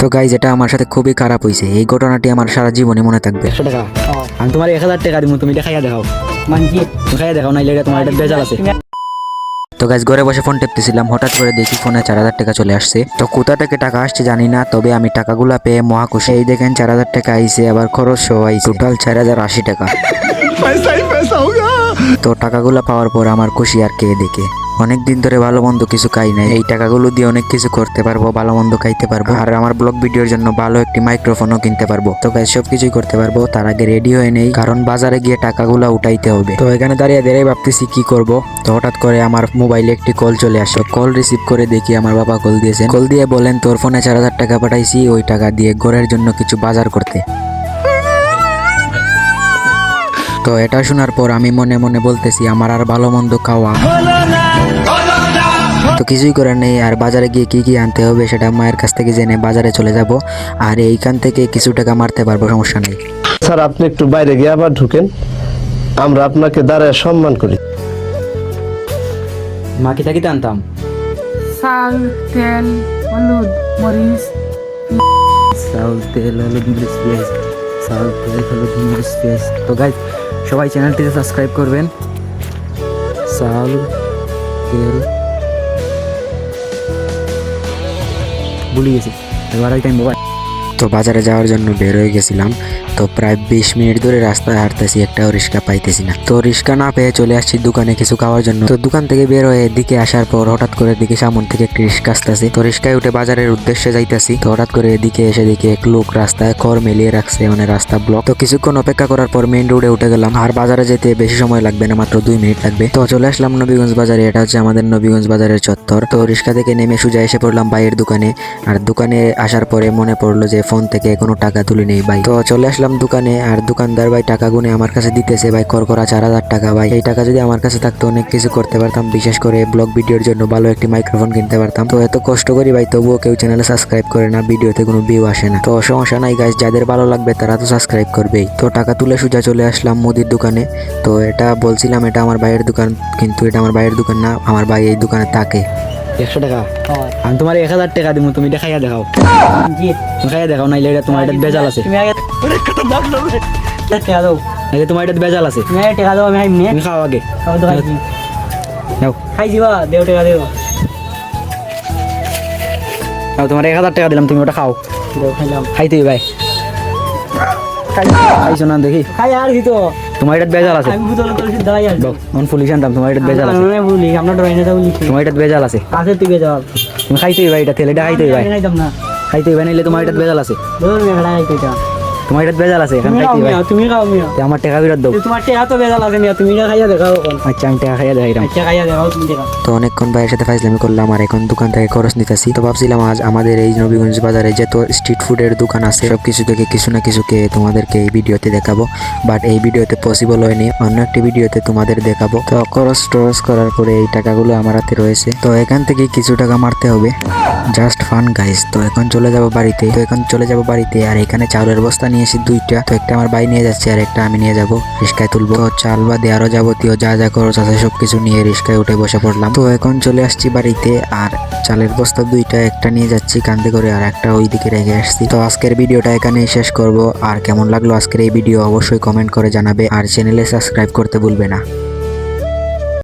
তো গাইজ এটা আমার সাথে খুবই খারাপ হয়েছে এই ঘটনাটি আমার সারা জীবনে মনে থাকবে। একশো টাকা। আমি তোমার এক হাজার টাকা দিব তুমি এটা খাইয়া দেখাও। মানছি তুমি খাইয়া দেখাও নাইলে এটা তোমার এটা বেজাল আছে। তো গাইজ ঘরে বসে ফোন টেপতেছিলাম হঠাৎ করে দেখি ফোনে চার হাজার টাকা চলে আসছে। তো কোথা থেকে টাকা আসছে জানি না তবে আমি টাকাগুলা পেয়ে মহাকুশি এই দেখেন চার হাজার টাকা আইছে আবার খরচ সহ আইছে। টোটাল চার হাজার আশি টাকা। তো টাকাগুলো পাওয়ার পর আমার খুশি আর কে দেখে। অনেক দিন ধরে ভালো মন্দ কিছু খাই নাই। এই টাকাগুলো দিয়ে অনেক কিছু করতে পারব, ভালো মন্দ খাইতে পারব। আর আমার ব্লগ ভিডিওর জন্য ভালো একটি মাইক্রোফোনও কিনতে পারব। তো গাইজ সব কিছুই করতে পারব। তার আগে রেডি হয়ে নেই, কারণ বাজারে গিয়ে টাকাগুলো উঠাইতে হবে। তো এখানে দাঁড়িয়ে দাঁড়িয়ে ভাবতেছি কি করব। তো হঠাৎ করে আমার মোবাইলে একটি কল চলে আসে কল রিসিভ করে দেখি আমার বাবা কল দিয়েছেন। কল দিয়ে বলেন, তোর ফোনে চার হাজার টাকা পাঠাইছি, ওই টাকা দিয়ে ঘরের জন্য কিছু বাজার করতে। তো এটা শোনার পর আমি মনে মনে বলতেছি আমার আর ভালো মন্দ খাওয়া। তো কিছুই করার নেই আর বাজারে গিয়ে কি কি আনতে হবে সেটা মায়ের কাছ থেকে জেনে বাজারে চলে যাব আর এইখান থেকে কিছু টাকা মারতে পারব সমস্যা নেই। স্যার আপনি একটু বাইরে গিয়ে আবার ঢুকেন আমরা আপনাকে দাঁড়ায় সম্মান করি। মা কি থাকিতে আনতাম। চাল তেল হলুদ মরিচ। চাউল তেল হলুদ মরিচ পেঁয়াজ। চাউল তেল হলুদ মরিচ পেঁয়াজ। তো গাইজ সবাই চ্যানেলটিতে সাবস্ক্রাইব করবেন। সাল তেল ভুলে গেছি। এবার টাইম মোবাইল তো বাজারে যাওয়ার জন্য বের হয়ে গেছিলাম। তো প্রায় বিশ মিনিট ধরে রাস্তায় হাঁটতেছি, একটাও রিক্সা পাইতেছি না। তো রিক্সা না পেয়ে চলে আসছি দোকানে কিছু খাওয়ার জন্য। তো দোকান থেকে বের হয়ে এদিকে আসার পর হঠাৎ করে দিকে সামন থেকে একটি রিক্সা আসতেছে। তো রিক্সায় উঠে বাজারের উদ্দেশ্যে যাইতেছি। তো হঠাৎ করে এদিকে এসে দেখি এক লোক রাস্তায় খড় মেলিয়ে রাখছে মানে রাস্তা ব্লক। তো কিছুক্ষণ অপেক্ষা করার পর মেইন রোডে উঠে গেলাম। আর বাজারে যেতে বেশি সময় লাগবে না, মাত্র দুই মিনিট লাগবে। তো চলে আসলাম নবীগঞ্জ বাজারে। এটা হচ্ছে আমাদের নবীগঞ্জ বাজারের চত্বর। তো রিক্সা থেকে নেমে সোজা এসে পড়লাম ভাইয়ের দোকানে। আর দোকানে আসার পরে মনে পড়ল যে ফোন থেকে কোনো টাকা তুলে নেই ভাই। তো চলে আসলাম দোকানে আর দোকানদার ভাই টাকা গুনে আমার কাছে দিতেছে, ভাই, কর, করা চার হাজার টাকা, ভাই। এই টাকা যদি আমার কাছে থাকতো, অনেক কিছু করতে পারতাম। বিশেষ করে ব্লগ ভিডিওর জন্য ভালো একটি মাইক্রোফোন কিনতে পারতাম। তো এত কষ্ট করি, ভাই, তবুও কেউ চ্যানেলে সাবস্ক্রাইব করে না, ভিডিওতে কোনো ভিউ আসে না। তো সমস্যা নাই গাইজ যাদের ভালো লাগবে তারা তো সাবস্ক্রাইব করবেই। তো টাকা তুলে সোজা চলে আসলাম মুদির দোকানে। তো এটা বলছিলাম, এটা আমার ভাইয়ের দোকান, কিন্তু এটা আমার ভাইয়ের দোকান না, আমার ভাই এই দোকানে থাকে। একশো টাকা? আমি তোমার এক হাজার টাকা দিব তুমি এটা খাইয়া দেখাও। খাইয়া দেখাও নাইলে এটা তোমার এটা বেজাল আছে। নাইলে তোমার এটা বেজাল আছে। তুমি খাও আগে। খাই দিবা দেও টাকা দেও। তোমার এক হাজার টাকা দিলাম তুমি ওটা খাও। খাইতে ভাই। খাইছো না দেখি। খাই আর কি তো? তোমার এটা বেজাল আছে। আমি বুতল তো দাঁড়াই আছি। দাও, অন পুলিশ আনতাম তোমার এটা বেজাল আছে। আমি বলি আমরা ডরাই না বলি তোমার এটা বেজাল আছে। আছে তুই বেজাল। তুমি খাইতে ভাই এটা তেল এটা খাইতে ভাই খাইতেই ভাই নাইলে তোমার এটা বেজাল আছে। ধরুন না খাইতেই খাইতে তোমার এটা বেজাল আছে এখন তুমি খাও খাইতে ভাই। তুমি খাও মিয়া। আমার টাকা বিরাট দাও তোমার টাকা তো বেজাল আছে মিয়া তুমি খাইয়া দেখাও এখন। আচ্ছা আমি টাকা খাইয়া দেখাইতাম আচ্ছা খাইয়া দেখাও তুমি টাকা। তো অনেকক্ষণ ভাইয়ের সাথে ফাইজলামি করলাম আর এখন দোকান থেকে খরচ নিতেছি। তো ভাবছিলাম আজ আমাদের এই নবীগঞ্জ বাজারে যত স্ট্রিট ফুডের দোকান আছে সব কিছু থেকে কিছু না কিছু কে তোমাদেরকে এই ভিডিওতে দেখাবো। বাট এই ভিডিওতে পসিবল হয়নি অন্য একটি ভিডিওতে তোমাদের দেখাবো। তো খরচ টরচ করার পরে এই টাকাগুলো আমার হাতে রয়েছে। তো এখান থেকে কিছু টাকা মারতে হবে। জাস্ট ফান গাইস তো এখন চলে যাব বাড়িতে। তো এখন চলে যাব বাড়িতে আর এখানে চাউলের বস্তা নিয়েছি দুইটা, তো একটা আমার ভাই নিয়ে যাচ্ছে আর একটা আমি নিয়ে যাব রিস্কায় তুলবো। চাল বা দেয়ারও যাবতীয় যা যা খরচ আছে সবকিছু নিয়ে রিস্কায় উঠে বসে পড়লাম। তো এখন চলে আসছি বাড়িতে আর চালের বস্তা দুইটা, একটা নিয়ে যাচ্ছি কান্দি করে আর একটা ওইদিকে রেখে আসছি। তো আজকের ভিডিওটা এখানেই শেষ করব। আর কেমন লাগল আজকের এই ভিডিও অবশ্যই কমেন্ট করে জানাবে। আর চ্যানেলে সাবস্ক্রাইব করতে ভুলবে না।